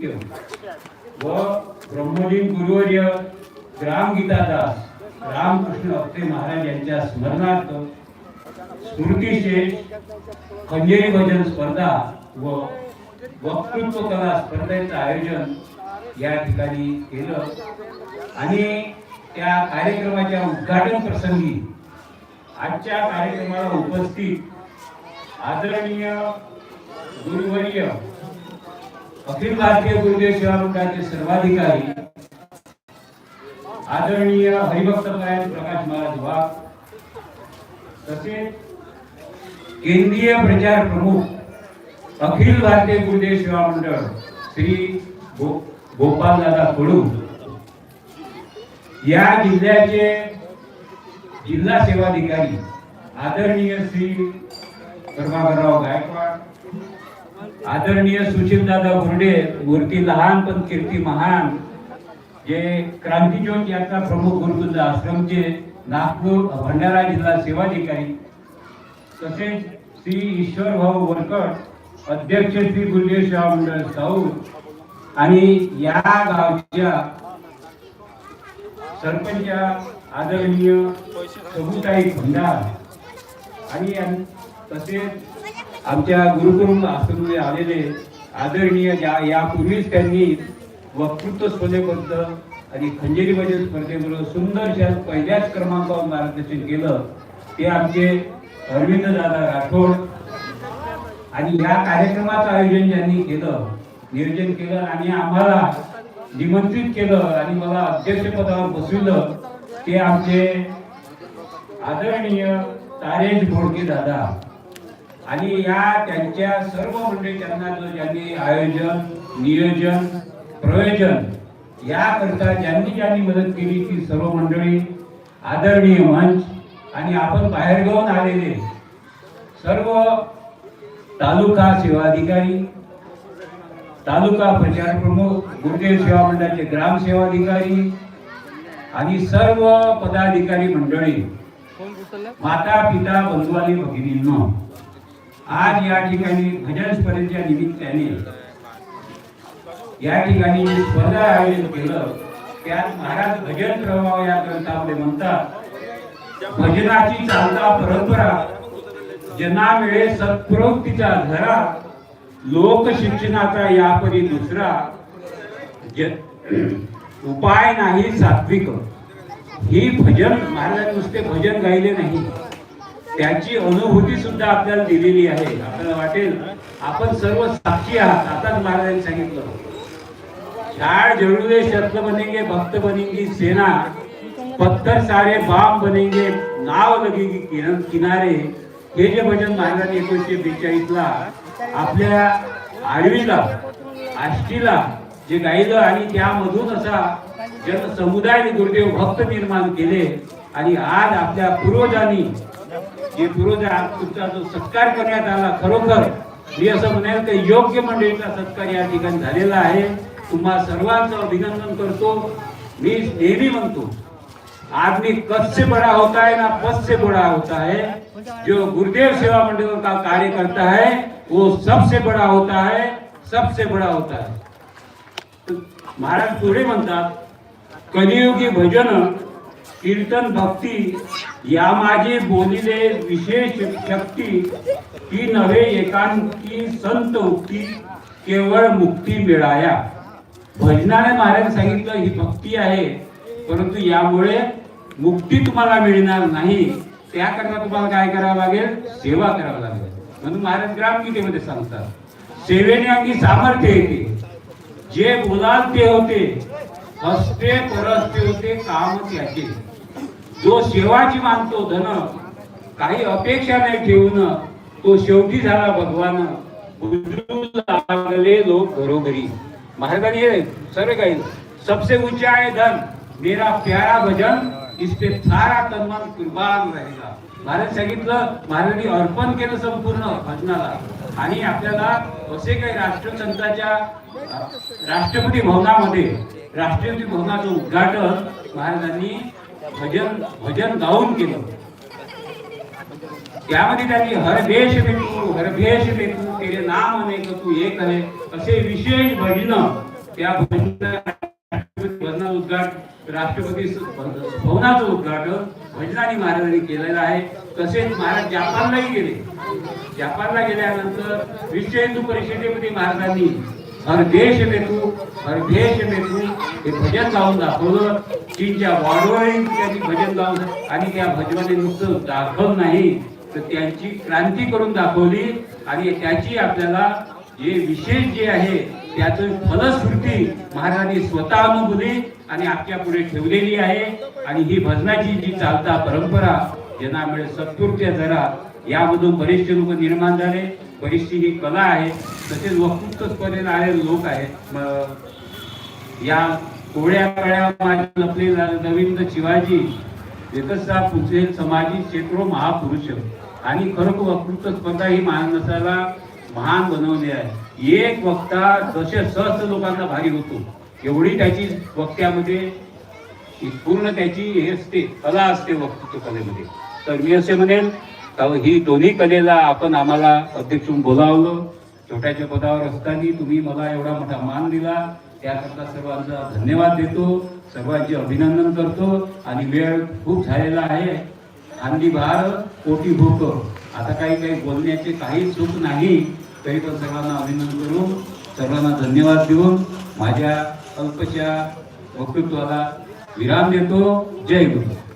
व ब्रह्मलीन गुरुवर्य ग्रामगीतादास रामकृष्ण अप्ते महाराज यांच्या स्मरणार्थ स्मृतिशेष खंजेरी भजन स्पर्धा व वक्तृत्व कला स्पर्धेचं आयोजन या ठिकाणी केलं. आणि त्या कार्यक्रमाच्या उद्घाटन प्रसंगी आजच्या कार्यक्रमाला उपस्थित आदरणीय गुरुवर्य अखिल भारतीय गुरुदेव सेवा सर्वाधिकारी आदरणीय हरिभक्त परायण प्रकाश महाराज वाघ तसेच केंद्रीय प्रचार प्रमुख अखिल भारतीय गुरुदेव सेवा मंडळ श्री गो गोपालदादा कडू या जिल्ह्याचे जिल्हा सेवाधिकारी आदरणीय श्री प्रभाकरराव गायकवाड आदरणीय सुशीलदादा गुरडे मूर्ती लहान पण कीर्ती महान जे क्रांतीज्योत यात्रा प्रमुख गुरुकुल आश्रमचे नागपूर भंडारा जिल्हा सेवाधिकारी तसेच श्री ईश्वर भाऊ वरकट अध्यक्ष श्री गुरुदेवशाह मंडळ साऊ आणि या गावच्या सरपंच आदरणीय सबुताई भंडार आणि तसेच आमच्या गुरुकुरुंग आश्रमे आलेले आदरणीय ज्या यापूर्वीच त्यांनी वक्तृत्व स्पर्धेबद्दल आणि खंजेरीमध्ये भजन सुंदरशा पहिल्याच क्रमांकावर मार्गदर्शन केलं ते आमचे अरविंद दादा राठोड आणि या कार्यक्रमाचं आयोजन ज्यांनी केलं नियोजन केलं आणि आम्हाला निमंत्रित केलं आणि मला अध्यक्षपदावर बसविलं ते आमचे आदरणीय तारेश घोडके दादा. आणि या त्यांच्या सर्व मंडळी त्यांना जो ज्यांनी आयोजन नियोजन प्रयोजन याकरता ज्यांनी ज्यांनी मदत केली ती सर्व मंडळी आदरणीय मंच आणि आपण बाहेरगावून आलेले सर्व तालुका सेवाधिकारी तालुका प्रचार प्रमुख गुरुदेव सेवा मंडळाचे ग्राम सेवाधिकारी आणि सर्व पदाधिकारी मंडळी माता पिता बंधू आणि भगिनींनो आज या ठिकाणी भजन स्पर्धेच्या निमित्ताने या ठिकाणी जी स्पर्धा आयोजन केलं त्यात महाराज भजन प्रभाव या ग्रंथामध्ये म्हणतात भजनाची चालता परंपरा जना मिळे सत्प्रवृत्तीचा धरा लोक शिक्षणाचा यापरी दुसरा उपाय नाही सात्विक. ही भजन महाराज नुसते भजन गायले नाही. त्याची अनुभूती सुद्धा आपल्याला दिलेली आहे. आपल्याला वाटेल आपण सर्व साक्षी आहात. आताच महाराजांनी सांगितलं झाड जरूर शब्द बनेंगे भक्त बनेंगी सेना पत्थर सारे बाम बनेंगे नाव लगेगी किन- किनारे. हे जे भजन महाराजांनी एकोणीसशे बेचाळीस ला आपल्या आडवीला आष्टीला जे गायलं आणि त्यामधून असा जन समुदाय आणि गुरुदेव भक्त निर्माण केले आणि आज आपल्या पूर्वजांनी जे पूर्वज तुमचा जो सत्कार करण्यात आला खरोखर मी असं म्हणेल की योग्य मंडळीचा सत्कार या ठिकाणी झालेला आहे. तुम्हा सर्वांचं अभिनंदन करतो. मी नेहमी म्हणतो आदमी कस से बड़ा होता है ना पद से बड़ा होता है जो गुरुदेव सेवा मंडल का कार्य करता है वो सबसे बड़ा होता है सबसे बड़ा होता है. महाराज पुढे म्हणतात कलियुगी भजन कीर्तन भक्ती या माझे बोलिले विशेष शक्ती ती नव्हे एकांकी संत उक्ती केवळ मुक्ती मिळाया. भजनाने महाराज सांगितलं ही भक्ती आहे परंतु यामुळे मुक्ती तुम्हाला मिळणार नाही. त्याकरता तुम्हाला काय करावं लागेल? सेवा करावं लागेल. म्हणून महाराज ग्रामगीतेमध्ये सांगतात सेवेने अंगी सामर्थ्य येते. जे बोलाल ते होते हस्ते परस्ते होते काम त्याचे. जो सेवाची मानतो धन काही अपेक्षा नाही ठेवून तो शेवटी झाला भगवान. लागले लोक घरोघरी. महाराजांनी सर्व काही सबसे ऊंचा आहे धन मेरा प्यारा भजन इस पे सारा तन्मान कुर्बान राहिला महाराज सांगितलं महाराजांनी अर्पण केलं संपूर्ण भजनाला. आणि आपल्याला असे काही राष्ट्रसंताच्या राष्ट्रपती भवनामध्ये राष्ट्रपती भवनाचं उद्घाटन महाराजांनी भजन भजन गाऊन केलं. त्यामध्ये त्यांनी हर देश भेटू हर भेष भेटू तेरे नाम अनेक तू एक आहे असे विशेष भजन त्या भजन उद्घाटन राष्ट्रपती भवनाचं उद्घाटन भजनानी महाराजांनी केलेलं आहे. तसेच महाराज जपानलाही गेले. जपानला गेल्यानंतर विश्व हिंदू परिषदेमध्ये महाराजांनी हर देश में तू हर देश में तू हे भजन लावून दाखवलं. चीनच्या वॉर्डवरही त्यांनी भजन लावून आणि त्या भजनाने नुसतं दाखवलं नाही तर त्यांची क्रांती करून दाखवली. आणि त्याची आपल्याला जे विशेष जे आहे त्याचं फलश्रुती महाराजांनी स्वतः अनुभवली आणि आपल्या पुढे ठेवलेली आहे. आणि ही भजनाची जी चालता परंपरा ज्यांना मिळेल सत्कृत्य जरा यामधून बरेचसे लोक निर्माण झाले. बरीचशी ही कला आहे तसेच वक्तृत्व स्पर्धेत आलेले लोक आहेत. या कोवळ्या कळ्या लपलेला रवींद्र शिवाजी एकचसा पुचेल समाजी शेकडो महापुरुष. आणि खरोखर वक्तृत्व स्पर्धा ही माणसाला महान बनवली आहे. एक वक्ता जसे सहस्त्र लोकांना भारी होतो एवढी त्याची वक्त्यामध्ये पूर्ण त्याची हे असते कला असते वक्तृत्व कलेमध्ये. तर मी असे म्हणेन त्यामुळे ही दोन्ही कलेला आपण आम्हाला अध्यक्ष म्हणून बोलावलं. छोट्याच्या पदावर असताना तुम्ही मला एवढा मोठा मान दिला. त्याकरता सर्वांचा धन्यवाद देतो. सर्वांचे अभिनंदन करतो. आणि वेळ खूप झालेला आहे. अंडी भार कोटी भूक. आता काही काही बोलण्याचे काही चूक नाही तरी पण सर्वांना अभिनंदन करून सर्वांना धन्यवाद देऊन माझ्या अल्पशा वक्तृत्वाला विराम देतो. जय गुरु.